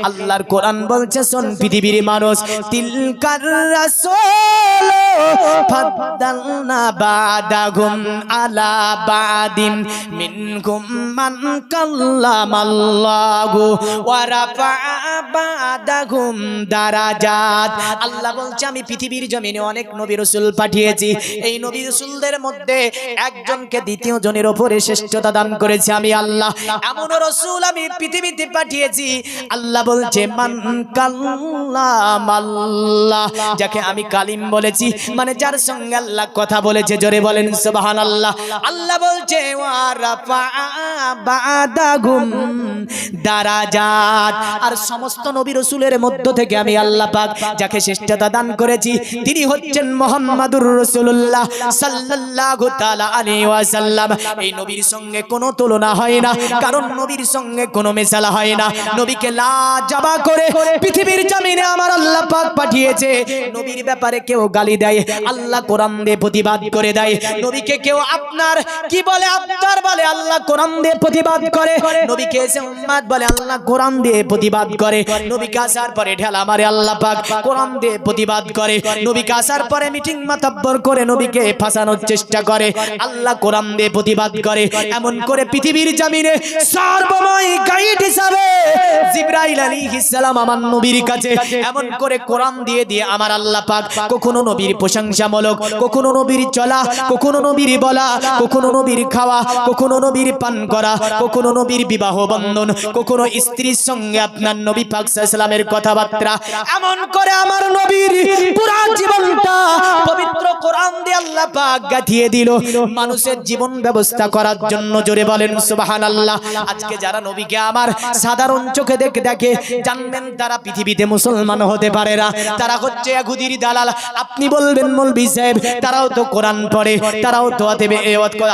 আল্লাহর কোরআন বলছে শোন পৃথিবীর মানুষ তিলকার রাসূল ফাদ্দালনা বাদাগুম আলা বাদিন মিনকুম মান কাল্লামাল্লাহু ওয়া রাফা'a বাদাহুম দারাজাত। আল্লাহ বলছে, আমি পৃথিবীর জমিনে অনেক নবী রাসূল পাঠিয়েছি। এই নবী রাসূলদের মধ্যে একজনকে দ্বিতীয় জনের উপরে শ্রেষ্ঠতা দান করেছি আমি আল্লাহ। এমন রাসূল আমি পৃথিবীতে পাঠিয়েছি। আল্লাহ বলছে, মান কাল্লামাল্লাহ যাকে আমি কালিম বলেছি মানে যার সঙ্গে আল্লাহ কথা বলেছে, জোরে বলেন সুবহানাল্লাহ। আল্লাহ বলছে, ওয়া রাফা'a আর সমস্ত নবী রাসূলের মধ্য থেকে আমি আল্লাহ পাক যাকে শ্রেষ্ঠতা দান করেছি, তিনি হচ্ছেন মুহাম্মাদুর ওয়াসাল্লাম। এই নবীর সঙ্গে কোনো তুলনা হয় না, কারণ নবীর সঙ্গে কোনো মেশালা হয় না। নবীকে লাজাবা করে পৃথিবীর জমিনে আমার আল্লাহ পাক পাঠিয়েছে। নবীর ব্যাপারে কেউ গালি দেয়, আল্লাহ কোরআন দিয়ে প্রতিবাদ করে দেয়। নবীকে কেউ আপনার, কি বলে আপনার বলে, আল্লাহ কোরআন প্রতিবাদ করে। নবীকে এসে উম্মাদ বলে আল্লাহ কোরআন দিয়ে প্রতিবাদ করে। নবীকে আসার পরে ঢেলা মারে আল্লাহ পাক কোরআন দিয়ে প্রতিবাদ করে। নবীকে আসার পরে মিটিং মাতাব্বর করে নবীকে ফাঁসানোর চেষ্টা করে। আল্লাহ কোরআন দিয়ে প্রতিবাদ করে। এমন করে পৃথিবীর জমিনে সর্বময় গাইড হিসাবে জিব্রাইল আলাইহিস সালাম আমার নবীর কাছে এমন করে কোরআন দিয়ে দিয়ে আমার আল্লাহ পাক কখনো নবীর প্রশংসামূলক কখনো নবীর চলা কখনো নবীর বলা কখনো নবীর খাওয়া কখনো নবীর পান করা কখনো নবীর বিবাহ বন্ধন, কখনো স্ত্রীর সঙ্গে আপনার নবী পাক ইসলামের কথাবার্তা। এমন করে আমার নবীর পুরা জীবনটা পবিত্র আল্লাহ পাক গাঁথিয়ে দিল। মানুষের জীবন ব্যবস্থা করার জন্য জোরে বলেন, সুবহানাল্লাহ। আজকে যারা নবীকে আমার সাধারণ চোখে দেখে দেখে জানবেন, তারা পৃথিবীতে মুসলমান হতে পারে না। তারা হচ্ছে ইহুদির দালাল। আপনি বলবেন, মৌলভী সাহেব, তারাও তো কোরআন পড়ে, তারাও তো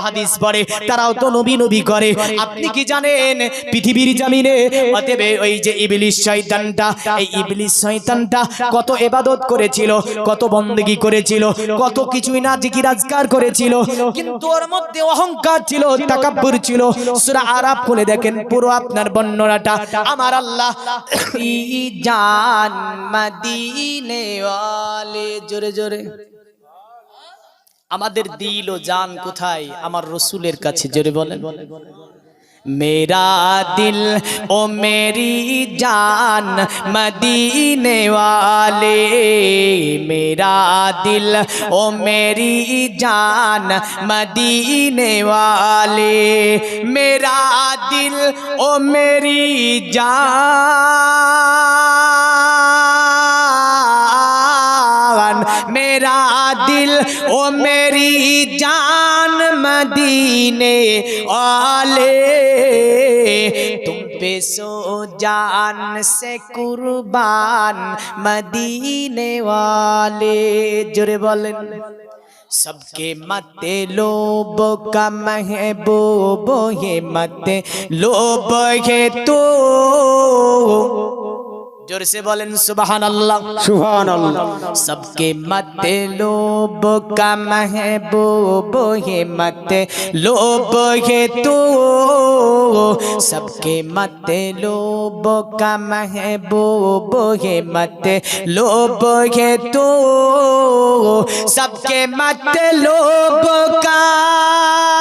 হাদিস পড়ে, তারাও তো নবী নবী করে। আপনি কি জানেন, পৃথিবীর জমিনে অতএব ওই যে ইবলিস শয়তানটা, এই ইবলিস শয়তানটা কত ইবাদত করেছিল, কত বন্দেগী করেছিল, কত কিছুই না জিকির করেছিল। কিন্তু ওর মধ্যে অহংকার ছিল, তাকাব্বুর ছিল। সূরা আরাব খুলে দেখেন, পুরো আপনার বর্ণনাটা। আমার আল্লাহ জান মদিনে ওয়ালে, জোরে জোরে। আমাদের দিল ও জান কোথায়? আমার রসুলের কাছে, জোরে বলেন। میرا دل او میری جان مدینے والے میرا دل او میری جان مدینے والے میرا دل او میری جان میرا دل، او میری جان مدینے آلے تم پہ سو جان سے قربان مدینے والے۔ جرے بولن سب کے مت لوب کا محبوب ہے مت لوب ہے تو۔ तो जोर से बोलें सुबहान अल्लाह সুবহানাল্লাহ सबके मत लोब का महबूब है मत लोब है तो सबके मत लोब का महबूब है मत लोब है तो सबके मत लोब का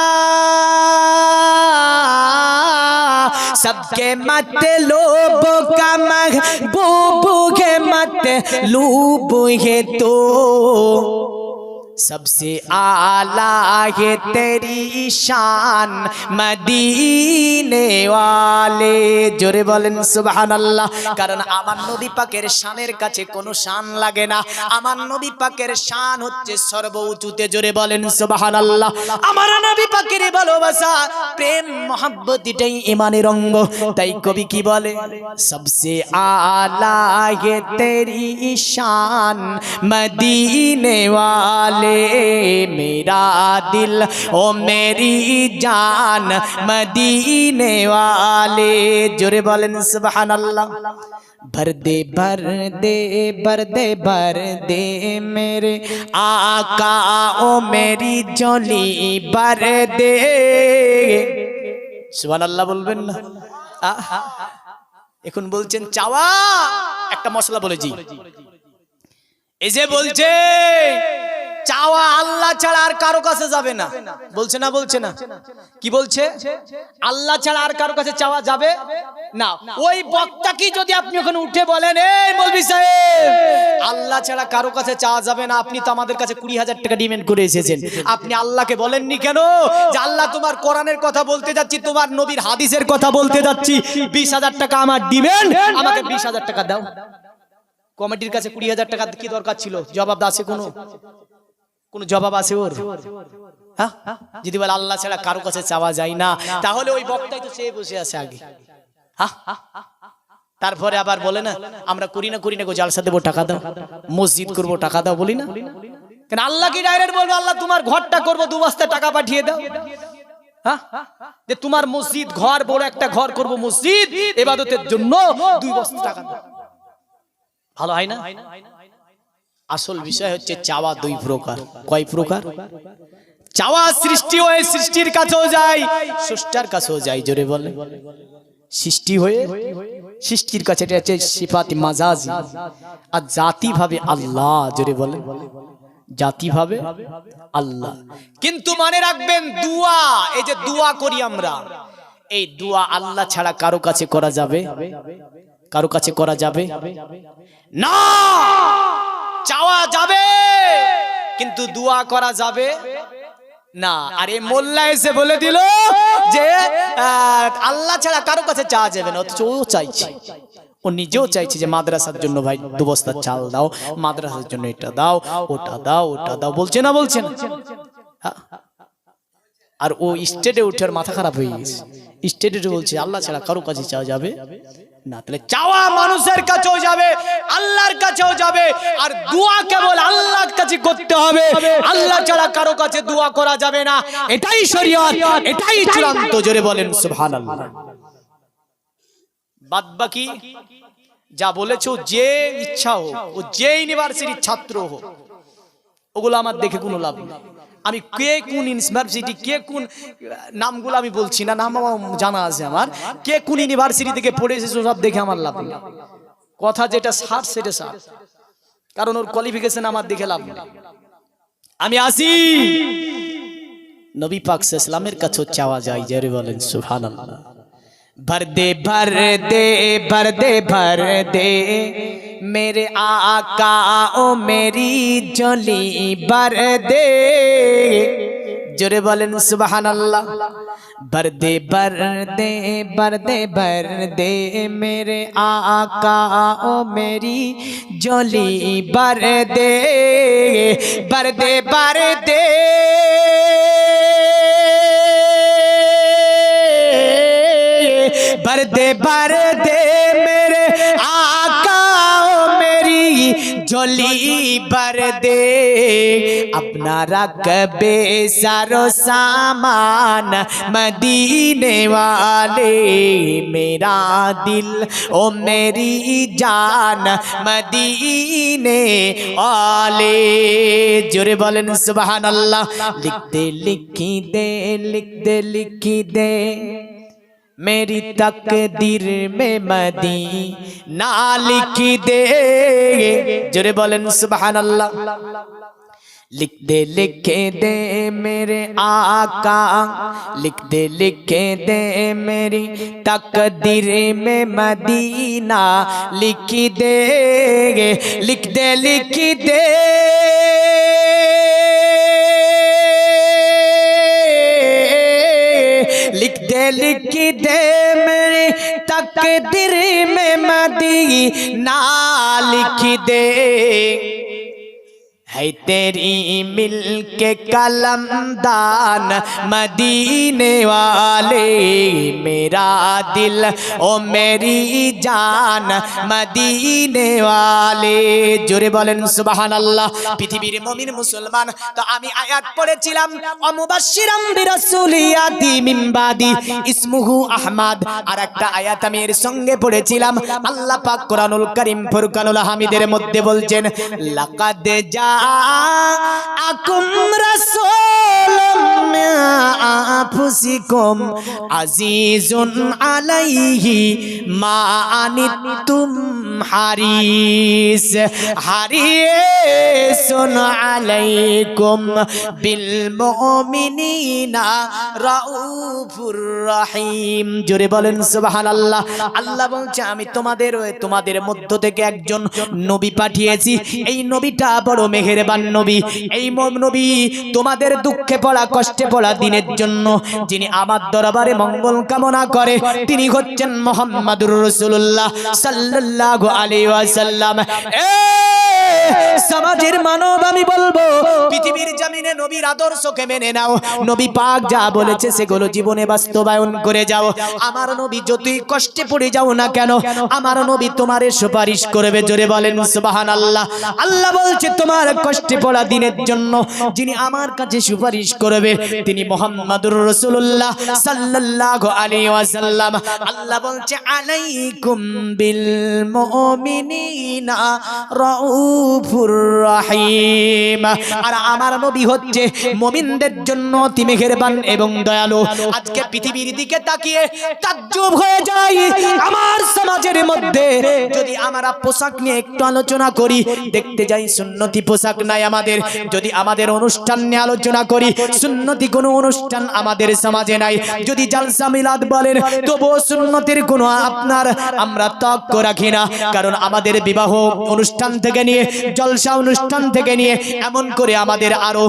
सबके मत लोब का महबूब है मत लूब है तो सबसे आला है तेरी शान মদিনে ওয়ালে জোরে বলেন সুবহানাল্লাহ কারণ আমার নবী পাকের শানের কাছে কোনো শান লাগে না আমার নবী পাকের শান হচ্ছে সর্ব উঁচুতে জোরে বলেন সুবহানাল্লাহ আমার নবী পাকের ভালোবাসা প্রেম মোহাব্বত এটাই ইমানের অঙ্গ তাই কবি কি বলে সবসে আলা হে তেরি শান মদিনে ওয়ালে रे मेरा दिल ओ मेरी जान मदीने वाले जुरे बोलन सुबहान अल्लाह भर दे भर दे भर दे भर दे मेरे आका ओ मेरी जोली भर दे সুবান আল্লাহ বলবেন না এখন বলছেন চাওয়া একটা মশলা বলেছি এই যে বলছে চাওয়া আল্লাহ ছাড়া আর কারও কাছে যাবে না। বলছে না বলছে না। কি বলছে? আল্লাহ ছাড়া আর কারও কাছে চাওয়া যাবে না। ওই বক্তা কি যদি আপনি ওখানে উঠে বলেন, এই সাহেব, আল্লাহ ছাড়া কারও কাছে চাওয়া যাবে না। আপনি তো আমাদের কাছে কুড়ি হাজার টাকা ডিমেন্ড করে এসেছেন। আপনি আল্লাহকে বলেননি কেন? যে আল্লাহ তোমার কোরআনের কথা বলতে যাচ্ছি, তোমার নবীর হাদিসের কথা বলতে যাচ্ছি। বিশ হাজার টাকা আমার ডিমেন্ড, আমাকে বিশ হাজার টাকা দাও। কমিটির কাছে কুড়ি হাজার টাকা কি দরকার ছিল? জবাব আছে কোনো কোনো জবাব আছে ওর? হ্যাঁ? যদি বলে আল্লাহ ছাড়া কারও কাছে চাওয়া যায় না, তাহলে ওই বক্তাই তো চেয়ে বসে আছে আগে। হ্যাঁ? তারপরে আবার বলে না, আমরা করি না করি না গো, জালসা দেবো, টাকা দাও। মসজিদ করব, টাকা দাও, বলি না। কেন আল্লাহ কি ডাইরেক্ট বলব? আল্লাহ তোমার ঘরটা করব, দু বস্তা টাকা পাঠিয়ে দাও। হ্যাঁ? যে তোমার মসজিদ ঘর, বড় একটা ঘর করব মসজিদ, এবাদতের জন্য দুই বস্তা টাকা দাও। ভালো হয় না? আসল বিষয় হচ্ছে চাওয়া দুই প্রকার। কয় প্রকার? চাওয়া সৃষ্টি হয়ে সৃষ্টির কাছেও যায় স্রষ্টার কাছেও যায় জোরে বলে সৃষ্টি হয়ে সৃষ্টির কাছে এটা হচ্ছে সিফাতি মাজাজি। আর জাতি ভাবে আল্লাহ জোরে বলে জাতি ভাবে আল্লাহ। কিন্তু মনে রাখবেন দুয়া এই যে দুয়া করি আমরা এই দুয়া আল্লাহ ছাড়া কারও কাছে করা যাবে? কারও কাছে করা যাবে? না! চাওয়া যাবে, কিন্তু দোয়া করা যাবে না। আরে মোল্লা এসে বলে দিল যে আল্লাহ ছাড়া কারও কাছে চাওয়া যাবে না, অথচ ও চাইছে। ও নিজেও চাইছে যে মাদ্রাসার জন্য ভাই দু বস্তা চাল দাও, মাদ্রাসার জন্য এটা দাও, ওটা দাও ওটা দাও, বলছে না বলছে না? হ্যাঁ। আর ও স্টেটে উঠে মাথা খারাপ হয়ে গেছে। স্টেটে বলছে, আল্লাহ ছাড়া কারও কাছে চাওয়া যাবে? না, তাহলে চাওয়া মানুষের কাছেও যাবে, আল্লাহর কাছেও যাবে, আর দোয়া কেবল আল্লাহর কাছে করতে হবে। আল্লাহ ছাড়া কারও কাছে দোয়া করা যাবে না। এটাই শরীয়ত, এটাই চূড়ান্ত, জোরে বলেন, সুবহানাল্লাহ। বাদ বাকি যা বলেছ, যে ইচ্ছা হোক, ও যে ইউনিভার্সিটির ছাত্র হোক, ওগুলো আমার দেখে কোনো লাভ নেই। আমি কে কোন ইউনিভার্সিটি কে কোন, নামগুলো আমি বলছি না, নাম জানা আছে আমার। কে কোন ইউনিভার্সিটি থেকে পড়ে এসেছে সব দেখে আমার লাভ নেই। কথা যেটা সার, সেটা সার। কারণ ওর কোয়ালিফিকেশন আমার দেখে লাভ নেই। আমি আসি। নবী পাক ইসলামের কাছে চাওয়া যায় যারে বলেন, সুবহানাল্লাহ। بھر دے بھر دے بھر دے بھر دے میرے آقا او میری جلی بھر دے جرے بولن سبحان اللہ بھر دے بھر دے بھر دے بھر دے میرے آقا او میری جولی بھر دے بھر دے بھر دے بردے میرے آقا میری، جھولی بھر دے۔ اپنا رقبے سر و سامان مدینے والے۔ میرا دل، او میری جان مدینے والے۔ جرے بولن سبحان اللہ۔ لکھ دے لکھی دے لکھ دے لکھی دے۔ میری تقدیر میں مدی لکھی دے۔ جرے بولن سبحان اللہ لکھ دے لکھے دے میرے آقا۔ لکھ دے لکھے دے میری تقدیر میں مدینہ۔ لکھی دے گے لکھ دے لکھی دے۔ لکھی دے میری تقدیر میں مدینہ لکھ دے۔ ہے تیری مل کے قلم دان مدینے والے میرا دل او میری جان مدینے والے জোরে বলেন সুবাহান আল্লাহ পৃথিবীর মমিন মুসলমান। তো আমি আয়াত পড়েছিলাম অমুবাসিরাম বিরাসুলিয়াতি মিমবাদি, ইসমুহু আহমাদ। আর একটা আয়াত আমি এর সঙ্গে পড়েছিলাম, আল্লাহ পাক কোরআনুল করিম ফুরকানুল হামিদের মধ্যে বলছেন, লাকাদে যা আকুম রাসূলুম মিন আনফুসিকুম আজিজুন আলাইহি মা আনিতুম হারিস, হারিসুন আলাইকুম বিল মুমিনিনা রাউফুর রহিম। জোরে বলেন সুবহানাল্লাহ। আল্লাহ বলছে, আমি তোমাদের তোমাদের মধ্য থেকে একজন নবী পাঠিয়েছি। এই নবীটা বড় মেহেরবান নবী, এই নবী, তোমাদের দুঃখে পড়া, কষ্টে পড়া দিনের জন্য যিনি আমার দরবারে মঙ্গল কামনা করে, তিনি হচ্ছেন মোহাম্মদুর রসুল্লাহ সাল্লাহ আলী ওয়াসাল্লাম। এ সমাজের মানব, আমি বলব, পৃথিবীর জমিনে নবীর আদর্শকে মেনে নাও। নবী পাক যা বলেছে সেগুলো জীবনে বাস্তবায়ন করে যাও। আমার নবী যতই কষ্টে পড়ে যাও না কেন, আমার নবী তোমার সুপারিশ করবে। জোরে বলেন সুবাহান আল্লাহ আল্লাহ বলছে, তোমার কষ্টে পড়া দিনের জন্য যিনি আমার কাছে সুপারিশ করবে, তিনি মোহাম্মদুর রসুল্লাহ সাল্লাল্লাহু আলাইহি ওয়াসাল্লাম। আল্লাহ বলছে, আলাইকুম বিল মুমিনিনা রাউফুর রহিম। আর আমার নবী হচ্ছে মুমিনদের জন্য অতি মেহেরবান এবং দয়ালু। আজকে পৃথিবীর দিকে তাকিয়ে তাজ্জব হয়ে যায় আমার সমাজের মধ্যে যদি আমরা পোশাক নিয়ে একটু আলোচনা করি, দেখতে যাই সুন্নতি পোশাক নাই আমাদের। যদি আমাদের অনুষ্ঠান নিয়ে আলোচনা করি, সুন্নতি কোনো অনুষ্ঠান আমাদের সমাজে নাই। যদি জালসা মিলাদ বলেন, তবুও সুন্নতির কোনো আপনার আমরা তক্ক রাখি না। কারণ আমাদের বিবাহ অনুষ্ঠান থেকে নিয়ে জলসা অনুষ্ঠান থেকে নিয়ে এমন করে আমাদের আরও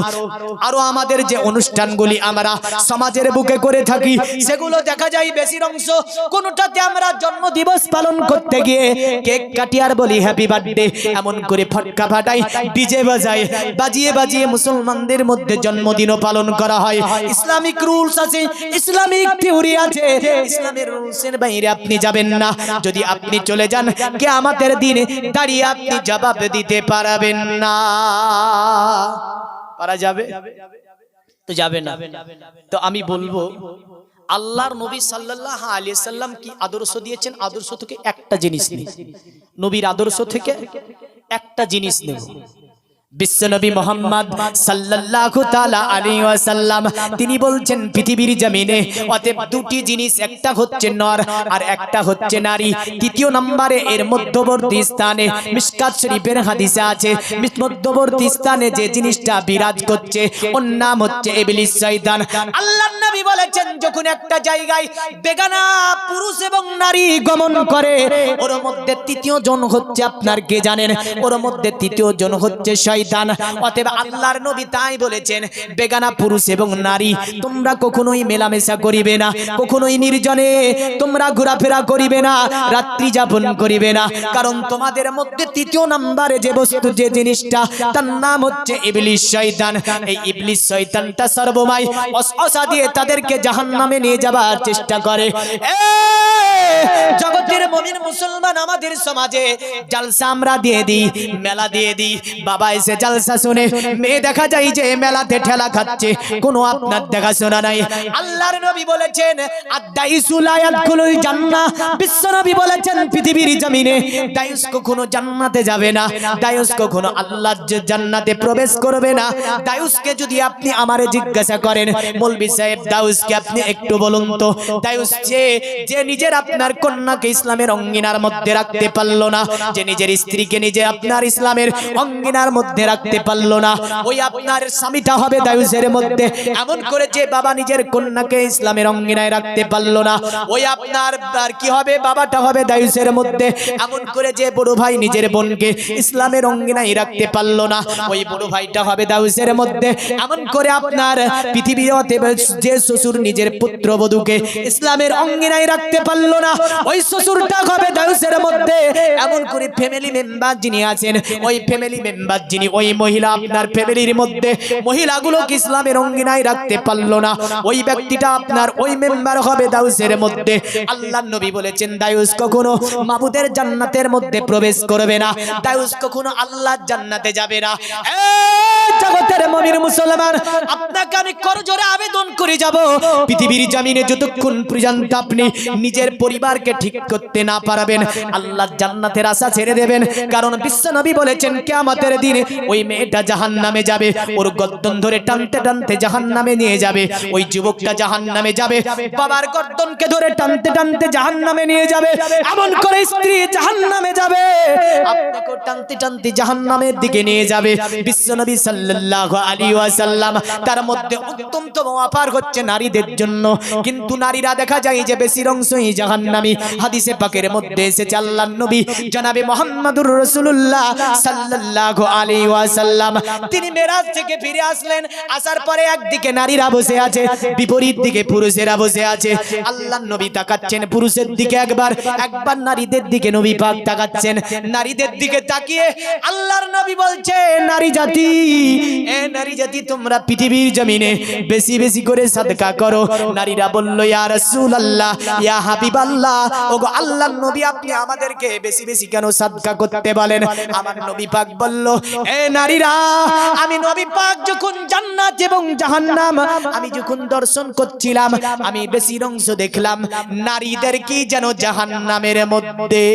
আরও আমাদের যে অনুষ্ঠানগুলি আমরা সমাজের বুকে করে থাকি, সেগুলো দেখা যায় বেশির অংশ। কোনোটাতে আমরা জন্ম দিবস পালন করতে গিয়ে কেক কাটি আর বলি হ্যাপি বার্থডে এমন করে ফটকা ফাটাই ডিজে বাজাই বাজিয়ে বাজিয়ে মুসলমানদের মধ্যে জন্মদিনও পালন করা হয়। ইসলামিক রুলস আছে, ইসলামিক থিওরি আছে, ইসলামের রুলসের বাইরে আপনি যাবেন না। যদি আপনি চলে যান কে আমাদের দিনে দাঁড়িয়ে আপনি জবাব দিতে পারবেন না। পারা যাবে? তো যাবে না। তো আমি বলব, আল্লাহর নবী সাল্লাল্লাহু আলাইহি সাল্লাম কি আদর্শ দিয়েছেন? আদর্শ থেকে একটা জিনিস নেই নবীর আদর্শ থেকে একটা জিনিস নেব। বিশ্বনবী মোহাম্মদ সাল্লাল্লাহু তাআলা আলাইহি ওয়াসাল্লাম, তিনি বলছেন, পৃথিবীর জমিনে অতএব দুটি জিনিস, একটা হচ্ছে নর আর একটা হচ্ছে নারী। তৃতীয় নম্বরে এর মধ্যবর্তী স্থানে মিশকাত শরীফের হাদিসে আছে। মধ্যবর্তী স্থানে যে জিনিসটা বিরাজ করছে, ওর নাম হচ্ছে ইবলিস, শয়তান। আল্লাহর নবী বলেছেন, যখন একটা জায়গায় বেগানা পুরুষ এবং নারী গমন করে, ওর মধ্যে তৃতীয় জন হচ্ছে আপনার কে জানেন? ওর মধ্যে তৃতীয় জন হচ্ছে অতএব আল্লাহর নবী তাই বলেছেন, বেগানা পুরুষ এবং নারী, তোমরা কখনোই মেলামেশা করিবে না, কখনোই নির্জনে তোমরা ঘোরাফেরা করিবে না, রাত্রি যাপন করিবে না। কারণ তোমাদের মধ্যে তৃতীয় নম্বরে যে বস্তু, যে জিনিসটা, তার নাম হচ্ছে ইবলিস শয়তান। এই ইবলিস শয়তানটা সর্বময় অসা দিয়ে তাদেরকে জাহান্নামে নিয়ে যাবার চেষ্টা করে। জগতের মমিন মুসলমান আমাদের সমাজে জালসা আমরা দিয়ে দিই, মেলা দিয়ে দিই, বাবা এসে জালসা শুনে মেয়ে দেখা যায় যে মেলাতে ঠেলা খাচ্ছে। কোনো আপনার দেখাশোনা নাই। আল্লাহর নবী বলেছেন বলেছেন, পৃথিবীর জমিনে দায়ুস কখনো জান্নাতে যাবে না। দায়ুস কখনো জান্নাতে প্রবেশ করবে না। দায়ুসকে যদি আপনি আমারে জিজ্ঞাসা করেন, মৌলবি সাহেব দাউসকে আপনি একটু বলুন তো? দায়ুস যে যে নিজের আপনার কন্যাকে ইসলামের অঙ্গিনার মধ্যে রাখতে পারল না, যে নিজের স্ত্রীকে নিজে আপনার ইসলামের অঙ্গিনার মধ্যে রাখতে পারল না। ওই আপনার স্বামীটা হবে দায়ুসের মধ্যে। এমন করে যে বাবা নিজের কন্যাকে ইসলামের অঙ্গিনায় রাখতে পারল না। ওই আপনার আর কি হবে? বাবাটা হবে দায়ুসের মধ্যে। এমন করে যে বড় ভাই নিজের বোনকে ইসলামের অঙ্গিনায় রাখতে পারল না। ওই বড় ভাইটা হবে দাউসের মধ্যে। এমন করে আপনার পৃথিবীতে যে শ্বশুর নিজের পুত্রবধূকে ইসলামের অঙ্গিনায় রাখতে পারল না, ওই শ্বশুরটা হবে দাউসের মধ্যে। এমন করে ফ্যামিলি মেম্বার যিনি আছেন, ওই ফ্যামিলি মেম্বার যিনি ওই মহিলা আপনার ফ্যামিলির মধ্যে মহিলাগুলোকে ইসলামের অঙ্গিনায় রাখতে পারল না। ওই ব্যক্তিটা আপনার ওই মেম্বার হবে দাউসের মধ্যে। আল্লাহ নবী বলেছেন দায়ুস কখনো মাবুদের জান্নাতের মধ্যে প্রবেশ করবে না। দায়ুস কখনো আল্লাহর জান্নাতে যাবে না। জগতের মমির মুসলমান আপনাকে আমি করজোরে আবেদন করে যাব। পৃথিবীর জমিনে যতক্ষণ পর্যন্ত আপনি নিজের পরিবারকে ঠিক করতে না পারবেন আল্লাহ জান্নাতের আশা ছেড়ে দেবেন। কারণ বিশ্বনবী বলেছেন কিয়ামতের দিনে ওই মেয়েটা জাহান্নামে যাবে। ওর গর্দন ধরে টানতে টানতে জাহান্নামে নিয়ে যাবে। ওই যুবকটা জাহান্নামে যাবে। বাবার গর্দনকে ধরে টানতে টানতে জাহান্নামে নিয়ে যাবে। এমন করে স্ত্রী জাহান্নামে যাবে। আপনাকেও টানতে টানতে জাহান্নামের দিকে নিয়ে যাবে। বিশ্বনবী সাল্লাল্লাহু আলাইহি ওয়াসাল্লাম তার মধ্যে অত্যন্ত অপার হচ্ছে নারীদের জন্য। কিন্তু নারীরা দেখা যায় যে বেশির অংশই জাহান্নামী। হাদিসে পাকের মধ্যে এসেছে আল্লাহর নবী, জনাবে মুহাম্মদুর রাসূলুল্লাহ সাল্লাল্লাহু আলাইহি তিনি মেরাজ থেকে ফিরে আসলেন, আসার পরে একদিকে নারীরা বসে আছে, বিপরীত দিকে পুরুষেরা বসে আছে। আল্লাহর নবী তাকাচ্ছেন পুরুষের দিকে একবার একবার নারীদের দিকে নবী পাক তাকাচ্ছেন। নারীদের দিকে তাকিয়ে আল্লাহর নবী বলছে, নারী জাতি, এ নারী জাতি, তোমরা পৃথিবীর জমিনে বেশি বেশি করে সাদকা করো। নারীরা বলল, ইয়া রাসূলুল্লাহ নবী, আপনি আমাদেরকে বেশি বেশি কেন সাদকা করতে বলেন? আমার নবী পাক বলল, এ নারীরা, আমি নবী পাক যখন জান্নাত এবং জাহান্নাম, আমি যখন দর্শন করছিলাম, আমি বেশি অংশ দেখলাম। নারীদের কি যেন জাহান্নামের মধ্যে?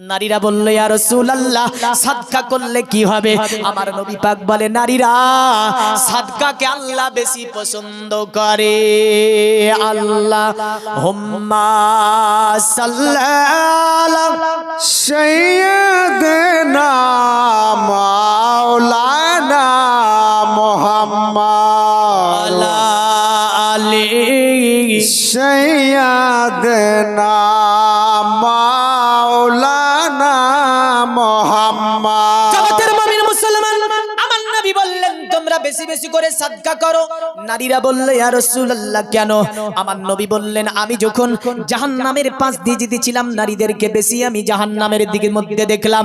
নারীরা বলল ইয়া রাসূলুল্লাহ সাদকা করলে কি হবে? আমার নবী পাক বলে নারীরা সাদকাকে আল্লাহ বেশি পছন্দ করে। আল্লাহ হুম্মা সাল্লাল্লাহু সৈয়দনা মাওলানা মোহাম্মদ আলা আলী সৈয়দনা মোহাম্মদ বেশি বেশি করে সাদকা করো। নারীরা বললে, ইয়া রাসূলুল্লাহ, কেন? আমার নবী বললেন, আমি যখন জাহান্নামের পাশ দিয়ে যেতেছিলাম নারীদেরকে বেশি আমি জাহান্নামের দিকের মধ্যে দেখলাম।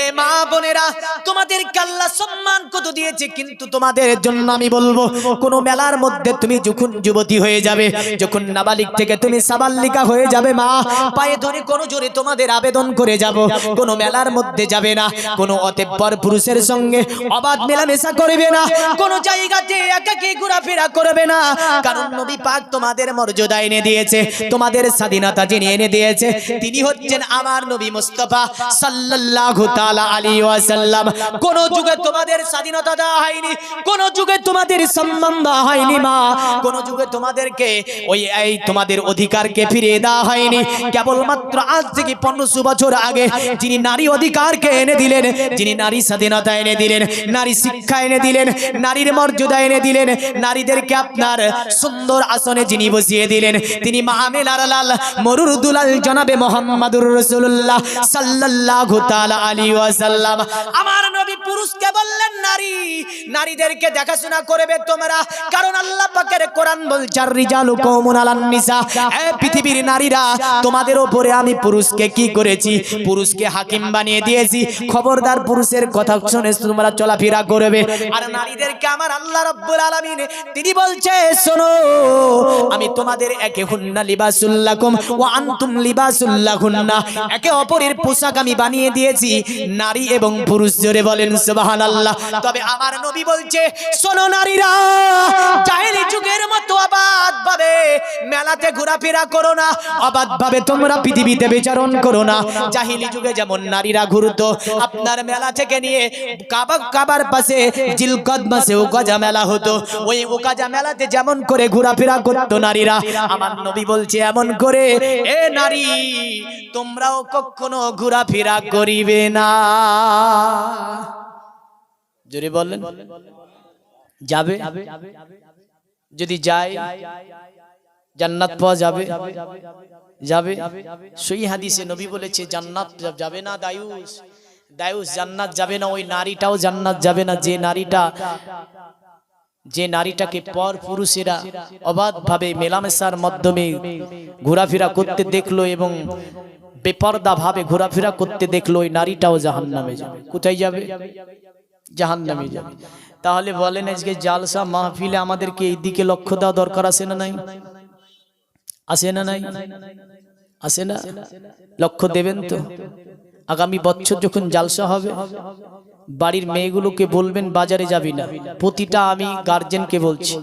এ মা বোনেরা, তোমাদেরকে আল্লাহ সম্মান কত দিয়েছে, কিন্তু তোমাদের জন্য আমি বলব, কোন মেলার মধ্যে তুমি যখন যুবতী হয়ে যাবে, যখন নাবালিক থেকে তুমি সাবাল্লিকা হয়ে যাবে মা, পায়ে ধরে কোন জোরে তোমাদের আবেদন করে যাব। কোন মেলার মধ্যে যাবে না, কোন অতঃপর পুরুষের সঙ্গে অবাধ মেলামেশা করবে না, কোন জায়গাতে একাকী ঘোরাফেরা করবে না। কারণ নবী পাক তোমাদের মর্যাদা এনে দিয়েছে, তোমাদের স্বাধীনতা যিনি এনে দিয়েছে, তিনি হচ্ছেন আমার নবী মুস্তাফা সাল্লাল্লাহু তাআলা কোন যুগে তোমাদের স্বাধীনতা দেওয়া হয়নি, কোন যুগে তোমাদের সম্মান দেওয়া হয়নি, মা। কোন যুগে তোমাদেরকে ওই, এই তোমাদের অধিকারকে ফিরিয়ে দেওয়া হয়নি। কেবলমাত্র আজ থেকে পনেরোশো বছর আগে যিনি নারী অধিকারকে এনে দিলেন, যিনি নারী স্বাধীনতা এনে দিলেন, নারী শিক্ষা এনে দিলেন নারীর মর্যাদা এনে দিলেন। নারীদেরকে আপনার সুন্দর আসনে যিনি বসিয়ে দিলেন, তিনি মাহমেলার লাল, মরুর দুলাল জনাবে মোহাম্মদুর রসুল্লাহ তাআলা আলাইহি ওয়াসাল্লাম। আমার নবী পুরুষকে বললেন, নারী, নারীদেরকে দেখাশোনা করবে তোমরা, কারণ আল্লাহ পাকের কোরআন বলছে রিজালু কওমুন আলান নিসা এ পৃথিবীর নারীরা, তোমাদের উপরে আমি পুরুষকে কি করেছি? পুরুষকে হাকিম বানিয়ে দিয়েছি। খবরদার পুরুষের কথা শুনে তোমরা চলাফেরা করবে। আর নারীদেরকে আমার আল্লাহ রাব্বুল আলামিন, তিনি বলছে, শোনো, আমি তোমাদের একে হুন্না লিবাসুল্লাকুম ওয়া আনতুম লিবাসুল্লাহুন্না একে অপরের পোশাক আমি বানিয়ে দিয়েছি, নারী এবং পুরুষ জোরে বলেন, সুবহানাল্লাহ। তবে আমার নবী বলছে, শোনো নারীরা, জাহেলি যুগের মতো অবাধ ভাবে মেলাতে ঘোরাফেরা করো না অবাধ ভাবে তোমরা পৃথিবীতে বিচারণ করো না। জাহিলি যুগে যেমন নারীরা ঘুরতো, আপনার মেলা থেকে নিয়ে কাবা কাবার পাশে, জিলকদ মাসে ওকাজা মেলা হতো। ওই ওকাজা মেলাতে যেমন করে ঘোরাফেরা করতো নারীরা, আমার নবী বলছে এমন করে, এ নারী, তোমরাও কখনো ঘোরাফেরা করিবে না। জোরে বললেন, যাবে? যদি যায়, জান্নাত পাওয়া যাবে? যাবে? সই হাদিসে নবী বলেছে, জান্নাত যাবে না দায়ুস। দায়ুস জান্নাত যাবে না, ওই নারীটাও জান্নাত যাবে না। যে নারীটা যে নারীটাকে পর পুরুষেরা অবাধভাবে মেলামেশার মাধ্যমে ঘোরাফেরা করতে দেখল এবং বেপর্দা ভাবে ঘোরাফেরা করতে দেখল, ওই নারীটাও জাহান নামে যাবে। কোথায় যাবে? জাহান নামে যাবে। তাহলে বলেন আজকে জালসা মাহফিলে আমাদেরকে এই দিকে লক্ষ্য দেওয়া দরকার আছে না নাই? আসে না নাই? আসে না? লক্ষ্য দেবেন তো? আগামী বছর যখন জালসা হবে, বাড়ির মেয়েগুলোকে বলবেন, বাজারে যাবি না। প্রতিটা আমি গার্জেনকে বলছি।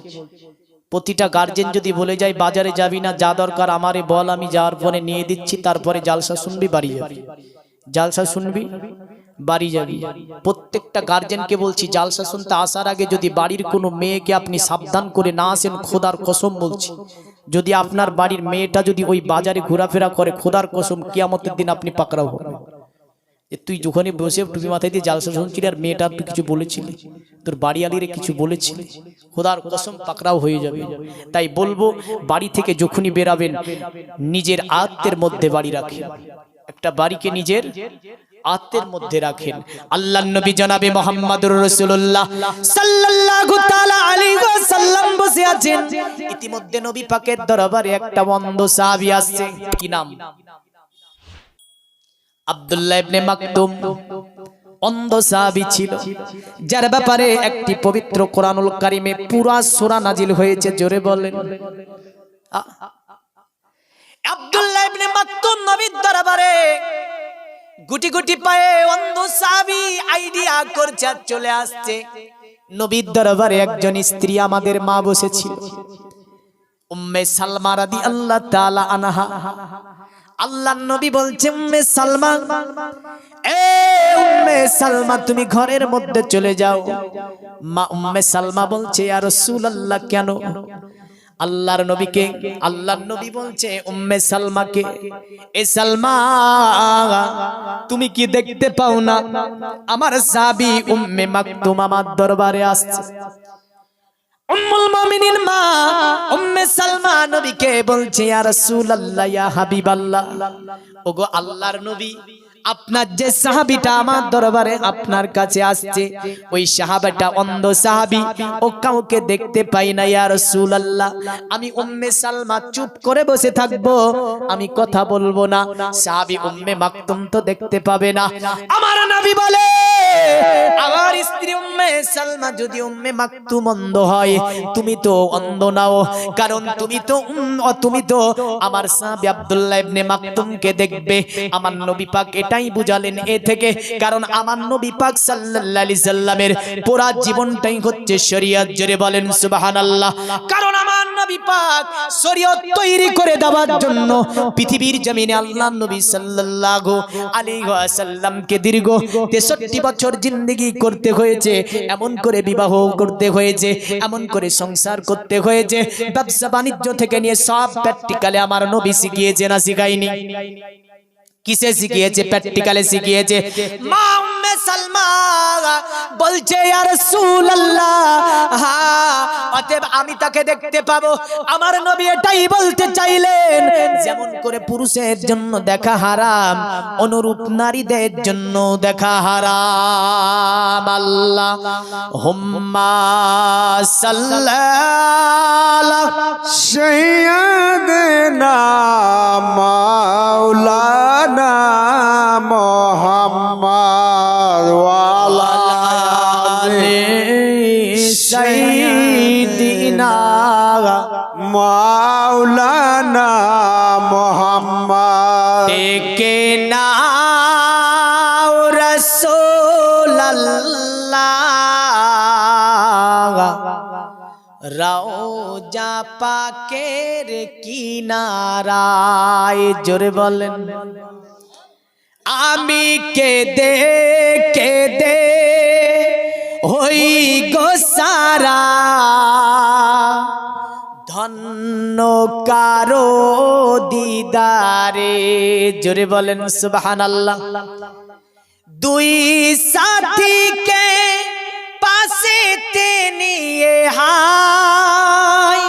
প্রতিটা গার্জেন যদি বলে যায়, বাজারে যাবি না, যা দরকার আমারে বল, আমি যাওয়ার পরে নিয়ে দিচ্ছি, তারপরে জালসা শুনবি, বাড়ি যাবি। জালসা শুনবি, বাড়ি যাবি। প্রত্যেকটা গার্জেনকে বলছি, জালসা শুনতে আসার আগে যদি বাড়ির কোনো মেয়েকে আপনি সাবধান করে না আসেন, খোদার কসম বলছি। যদি আপনার বাড়ির মেয়েটা যদি ওই বাজারে ঘোরাফেরা করে, খোদার কসম, কিয়ামতের দিন আপনি পাকড়াও হবেন তুই যখনই বসে টুপি মাথায় দিয়ে জালসা শুনছিলি আর মেয়েটা তুই কিছু বলেছিলি? তোর বাড়িয়ালিরে কিছু বলেছিলি? খোদার কসম পাকড়াও হয়ে যাবে। তাই বলব, বাড়ি থেকে যখনই বেরাবেন, নিজের আত্মের মধ্যে বাড়ি রাখেন। একটা বাড়িকে নিজের আত্মের মধ্যে রাখেন। আল্লাহ নবী জনাবে মোহাম্মদুর রাসূলুল্লাহ সাল্লাল্লাহু তাআলা আলাইহি ওয়াসাল্লাম বসে আছেন। ইতিমধ্যে নবী পাকের দরবারে একটা বন্ধ সাহাবী আসছে। কি নাম? আব্দুল্লাহ অন্ধ সাহাবী ছিল, যার ব্যাপারে একটি পবিত্র কোরআনুল কারিমে পুরা নাজিল হয়েছে, জোরে বলেন। চলে আসছে। একজন স্ত্রী আমাদের মা উম্মে আল্লাহ নবী বলছে উম্মে সালমা এ উম্মে সালমা তুমি ঘরের মধ্যে চলে যাও। মা উম্মে সালমা বলছে আর রাসূলুল্লাহ, কেন? আল্লাহর নবীকে, আল্লাহর নবী বলছে, উম্মে সালমাকে, এ সালমা, তুমি কি দেখতে পাও না? আমার সাবি উম্মে মাকতুম আমার দরবারে আসছে। উম্মুল মুমিনিন মা, উম্মে সালমা নবীকে বলছে, ইয়া রাসূলুল্লাহ, ইয়া হাবিবাল্লাহ। ওগো আল্লাহর নবী, আপনার যে সাহাবীটা আমার দরবারে আপনার কাছে আসছে, ওই সাহাবাটা অন্ধ সাহাবী, ও কাউকে দেখতে পাই না, ইয়া রাসূলুল্লাহ। আমি উম্মে সালমা চুপ করে বসে থাকব, আমি কথা বলব না। সাহাবি উম্মে মাকতুম তো দেখতে পাবে না। আমার নবী বলে আমার স্ত্রী উম্মে সালমা যদি উম্মে হয়, তুমি তো অন্ধ নাও। কারণ তুমি তো তুমি তো আমার আব্দুল্লাহ ইবনে মাকতুমকে দেখবে। আমার নবী পাক এটাই বুঝালেন এ থেকে। কারণ আমার নবী পাক সাল্লাল্লাহু আলাইহি সাল্লামের পুরা জীবনটাই হচ্ছে বলেন সুবহানাল্লাহ। কারণ আমার নবী পাক শরীয়ত তৈরি করে দেওয়ার জন্য পৃথিবীর জমিনে আল্লাহ নবী সাল্লাল্লাহু আলাইহি ওয়াসাল্লামকে দীর্ঘ 63 বছর জিন্দেগি করতে হয়েছে, এমন করে বিবাহ করতে হয়েছে, এমন করে সংসার করতে হয়েছে। ব্যবসা বাণিজ্য থেকে নিয়ে সব প্র্যাকটিক্যালে আমার নবী শিখিয়েছে না শিখাইনি। কিসে শিখিয়েছে প্র্যাকটিক্যালে শিখিয়েছে মা উম্মে সালমা বলছে ইয়া রাসূলুল্লাহ হ্যাঁ অতএব আমি তাকে দেখতে পাবো আমার নবী এটাই বলতে চাইলেন যেমন করে পুরুষের জন্য দেখা হারাম অনুরূপ নারীদের জন্য দেখা হারাম। আল্লাহ হুম্মা সাল্লাল্লাহু। সৈয়দনা মাওলানা মোহাম্মদ ওয়ালা আলি সাইয়্যিদিনা মাওলানা মোহাম্মদ। নাও রাসূলুল্লাহ। রওজা পাকের কিনারায় জোরে বলেন। আমি কে দে কে দে হই গো সারা। ধন্য কারও দিদারে, জোরে বলেন সুবহানাল্লাহ। দুই সাথীকে পাশে নিয়ে হাই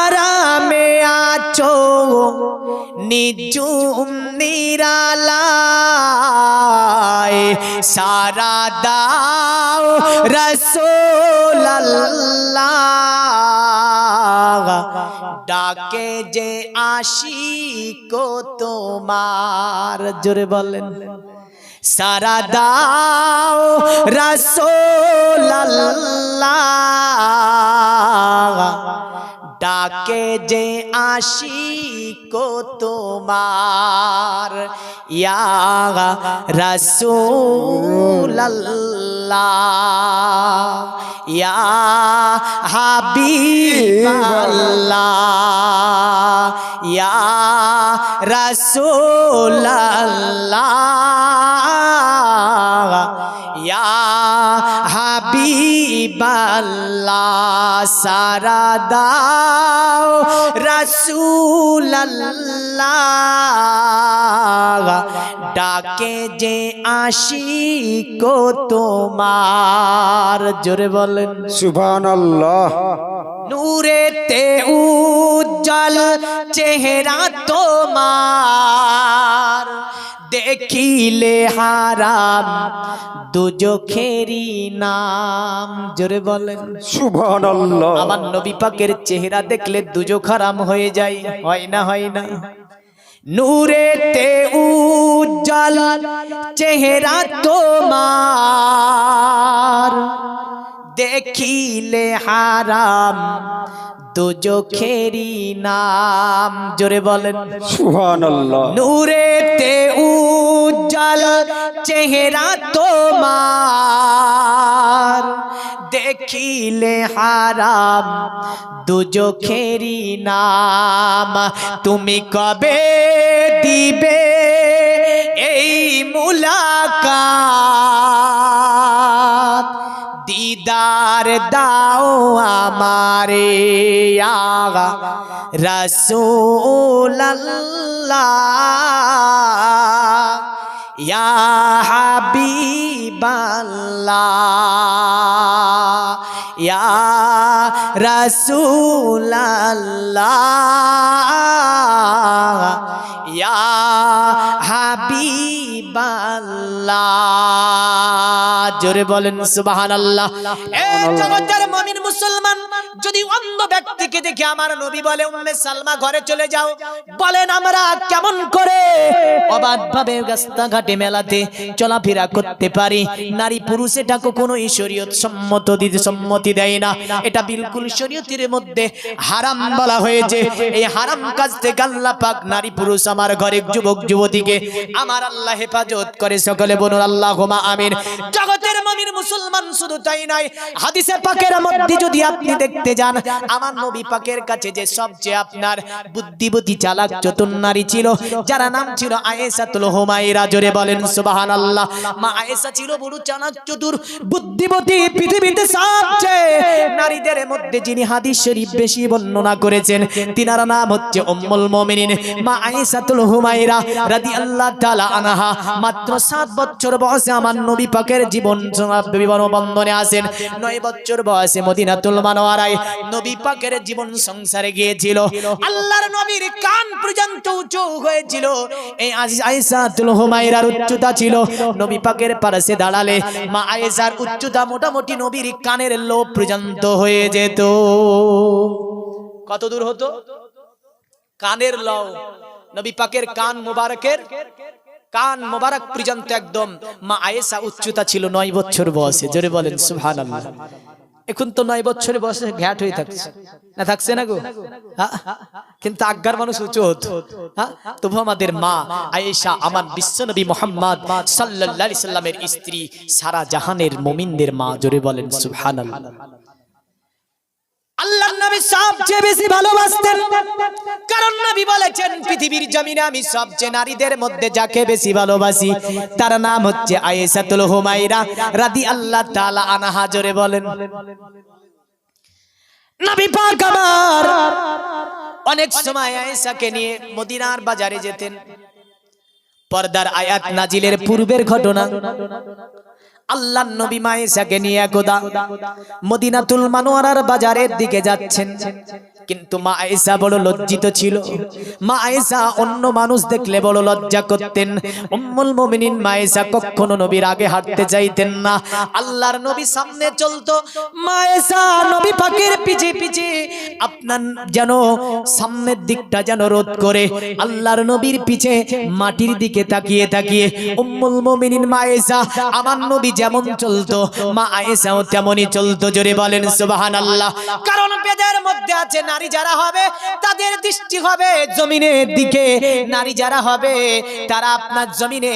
আরামে আছো নিজুম নিরালায়। সারা দাও রসোল্লাহ ডাকে যে আশি কো তোমার, জোরে বলেন। সারা দাও রসোল্লাহ ডাকে যে আসি কো তোমার। ইয়া রাসূলাল্লাহ। ইয়া হাবিবাল্লাহ। ইয়া রাসূলাল্লাহ। ইয়া হাবিবাল্লাহ সারা দাও ডাকে যে আসি কো তোমার জোরে বলেন। সুবহানাল্লাহ। নূরেতে উজ্জ্বল চেহারা তোমার। দেখিলে হারাম দুজখেরি নাম। জোরে বলেন। সুবহানাল্লাহ। আমার নবী পাকের চেহারা দেখলে দুজো খারাম হয়ে যায়। হয় না হয় না? নূরেতে উজ্জ্বল চেহারা তোমার। দেখিলে হারাম দুজখেরি নাম। জোরে বলেন সুবহানাল্লাহ। নূরেতে উজ্জ্বল চেহারা তোমার। দেখিলে হারাম দুজখেরি নাম। তুমি কবে দিবে এই মুলাকাত? দিদার দাও আমারে আগা। রসুল্লাহ ইয়া হাবিবাল্লাহ ইয়া রসুল্লাহ জোরে বলেন মুসলমান, যদি ব্যক্তিকে দেখে আমার নবী বলে, উম্মে সালমা, ঘরে চলে যাও। বলেন, আমরা কেমন করে রাস্তাঘাটে মেলাতে চলাফেরা করতে পারি? নারী পুরুষ এটা কখনো শরীয়ত সম্মত দিতে সম্মতি দেয় না। এটা বিলকুল শরীয়তের মধ্যে হারাম বলা হয়েছে। এই হারাম কাজ থেকে আল্লাহ পাক নারী পুরুষ আমার ঘরের যুবক, যুবতীকে আমার আল্লাহ হেফাজত করে সকলে বলুন আল্লাহ আমিন। জগতের মমিন মুসলমান শুধু তাই নয় হাদিসে পাকের মধ্যে যদি আপনি দেখতে যান, আমার নবী পাকের কাছে যে সবচেয়ে আপনার বুদ্ধিবতী চালাক চতুর নারী ছিল, যারা নাম ছিল আয়েশাতুল হুমায়রা, জোরে বলেন, সুবহানাল্লাহ। মা আয়েশা ছিল বড় চালাক চতুর বুদ্ধিবতী পৃথিবীতে সবচেয়ে নারীদের মধ্যে যিনি হাদিস শরীফ বেশি বর্ণনা করেছেন, তিনার নাম হচ্ছে উম্মুল মুমিনিন। মা আয়েশাতুল হুমায়রা রাদিয়াল্লাহু তাআলা আনহা মাত্র 7 বছর বয়সে আমার নবী পাকের জীবন বিবরণ বন্ধনে আসেন। নয় বছর বয়সে মদিনাতুল মানওয়ারায় নবী পাকের জীবন সংসারে গিয়েছিল। আল্লাহর নবীর কান পর্যন্ত উঁচু হয়েছিল। এই উচ্চতা ছিল। নবী পাকের দাঁড়ালে মা আয়েশার উচ্চতা মোটামুটি নবীর কানের লোভ পর্যন্ত হয়ে যেত। কত দূর হতো? কানের লও নবী পাকের কান মোবারকের কান মোবারক পর্যন্ত একদম মা আয়েশা উচ্চতা ছিল নয় বছর বয়সে। জোরে বলেন, সুবহানাল্লাহ। এখন তো নয় বছরে বয়সে ঘ্যাট হয়ে থাকছে। না থাকছে না গো? কিন্তু আজ্ঞার মানুষ উঁচু হতো? তবু আমাদের মা আয়েশা, আমার বিশ্বনবী মোহাম্মদ আলাইহি সাল্লামের স্ত্রী সারা জাহানের মুমিনদের মা, জোরে বলেন, সুবহানাল্লাহ। আল্লাহর নবী সবচেয়ে বেশি ভালোবাসতেন। কারণ নবী বলেছেন, পৃথিবীর জমিনে আমি সবচেয়ে নারীদের মধ্যে যাকে বেশি ভালোবাসি, তার নাম হচ্ছে আয়েশাতুল হুমায়রা রাদিয়াল্লাহু তাআলা আনহা। জোরে বলেন। নবী পাক আমার অনেক সময় আয়েশাকে নিয়ে মদিনার বাজারে যেতেন। পর্দার আয়াত নাজিলের পূর্বের ঘটনা। আল্লাহ নবী মায়েশাকে নিয়ে গোদা মদিনাতুল মানোয়ারার বাজারের দিকে যাচ্ছেন। কিন্তু মা আয়েশা বড় লজ্জিত ছিল। মা আয়েশা অন্য মানুষ দেখলে বড় লজ্জা করতেন। উম্মুল মুমিনিন মা আয়েশা কখনো নবীর আগে হাঁটতে চাইতেন না। আল্লাহর নবী সামনে চলতো। মা আয়েশা নবী পাকের পিছে পিছে আপনার যেন সামনের দিকটা যেন রোধ করে। আল্লাহর নবীর পিছে মাটির দিকে তাকিয়ে তাকিয়ে উম্মুল মুমিনিন মা আয়েশা, আমার নবী যেমন চলতো, মা আয়েশাও তেমনই চলতো। জোরে বলেন, সুবহানাল্লাহ। কারণ বেদের মধ্যে আছে নারী যারা হবে তাদের দৃষ্টি হবে জমিনের দিকে। নারী যারা হবে তারা আপনার জমিনে